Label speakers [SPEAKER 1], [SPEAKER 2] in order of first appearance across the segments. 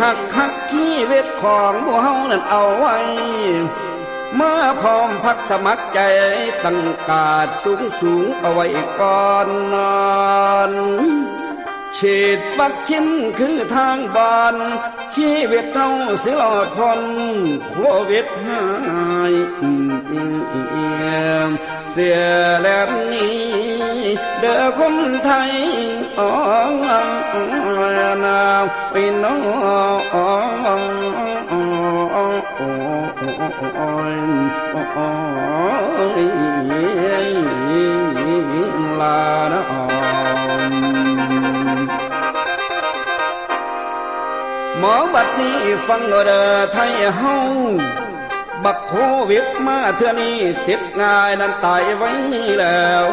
[SPEAKER 1] คักขี้เวทของหมู่เฮานั้นเอาไว้ เมื่อพร้อมพักสมัครใจตั้งกาดสูงสูงเอาไว้ก่อนนอนฉีดปักชิ้นคือทางบานชีวิตเท่าสิหลอดพ้นโควิดหายเสียแล้วนี้ เด้อคนไทยอ๋อ นาไปน้องลานะออมหมอ บักโควิดมาเทื่อนี้ติดง่ายนั้นตายไว้แล้ว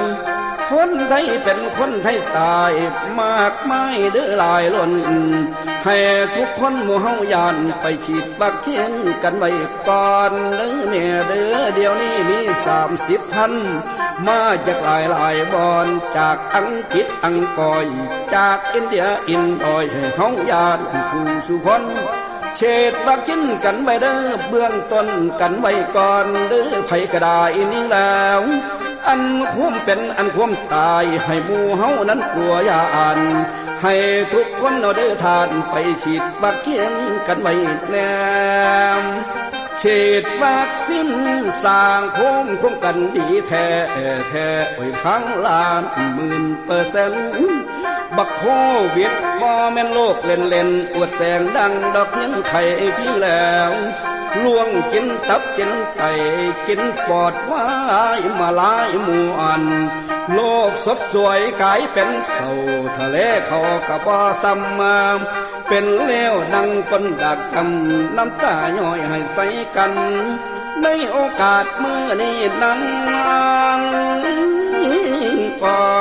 [SPEAKER 1] คนไทยเป็นคนไทยตายมากมายเด้อหลายล้น ให้ทุกคนหมู่เฮายานไปฉีดวัคซีนกันไว้ก่อนเด้อเนี่ยเด้อเดี๋ยวนี้มีสามสิบพันมาจากหลายหลายบอนจากอังกฤษอังกอย จากอินเดียอินดอยให้เฮายานผู้สุคน เฉดบักกินกันไว้เด้อเบื้องต้นกันไว้ก่อนเด้อไผก็ได้นี่แล้ว อันควมเป็นอันควมตายให้หมู่เฮานั้นกลัวยาอันให้ทุกคนเอาเด้อทานไปฉีดวัคซีนกันไว้แน่ฉีดวัคซีนสร้างภูมิคุ้มกันดีแท้แท้โอ้ยพังล้านหมื่นเปอร์เซ็นต์ บักโควิดบ่แม่นโลกเล่นเล่นๆอวดแสงดังดอกเทียนไข่พี่แล้วล่วงกินตับกินไตกินปอดวายมาลายหมู่อัน โลกสดสวยกลายเป็นเศร้าทะเลเขากะบ่ซ้ำมาเป็นเลวดังก้นดักจำน้ำตาย่อยให้ใส่กัน ในโอกาสเมื่อนี้นั้นก็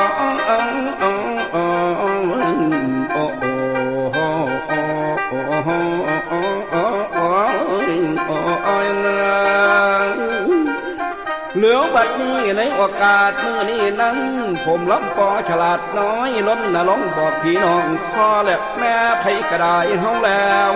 [SPEAKER 1] เหลือบัดนี้ในโอกาสเมื่อนี้นั้น ผมลำปอฉลาดน้อยล้นนะลองบอกพี่น้องพ่อและแม่ไผกระไดเฮาแล้ว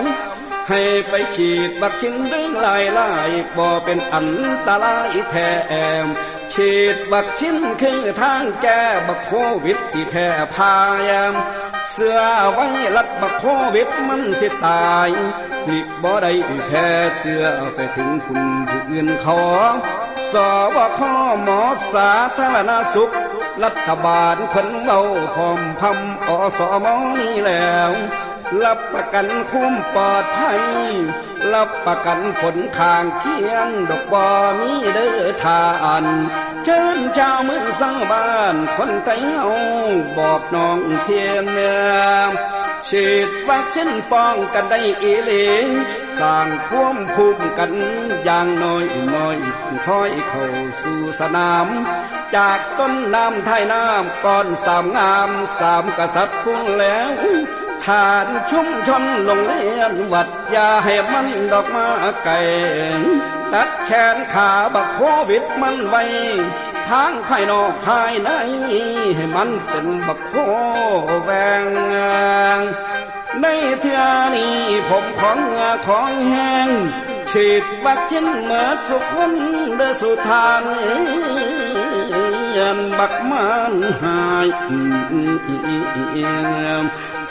[SPEAKER 1] ให้ไปฉีดวัคซีนเรื่องลายลายบ่เป็นอันตรายแท้แอมฉีดวัคซีนคือทางแก้บักโควิดสิแพรพายามเสื้อไว้รัดบักโควิดมันสิตาย สิบ่ได้แพ้เสื้อไปถึงคุณผู้อื่นเขา สวคหมอสาธารณสุข รัฐบาลเพิ่นเบาพร้อมพำอสมอนี่แล้ว รับประกันคุ้มปลอดภัย รับประกันผลข้างเคียงดอกบอมีเด้อทานเชิญชาวเมืองสร้างบ้านคนไทยเอาบอกน้องเพียงเมือง ฉีดวัคซีนป้องกันได้อีหลีสร้างความภูมิกันอย่างน้อยน้อยค่อยเข้าสู่สนาม จากต้นน้ำไทยน้ำก่อนสามงามสามกษัตริย์พุ่งแล้วทานชุมชนโรงเรียนวัดยาให้มันดอกมาไก่ตัดแขนขาบักโควิดมันไว้ ทางภายนอกภายใน ให้มันเป็นบักโคแวงในเทือนี้ผมของเหงือของแห้งฉีดวัคซีนเมื่อสุขคนเดือสุทาน ยันบักมันหาย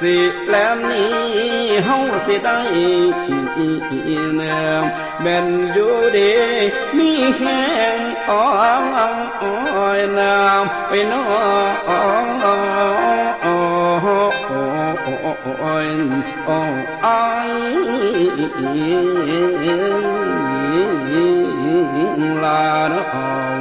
[SPEAKER 1] สิแล้วนี้เฮาสิได้แม่นอยู่ดีมีแห้งอ้อยน้ำไปน้อยลานาะ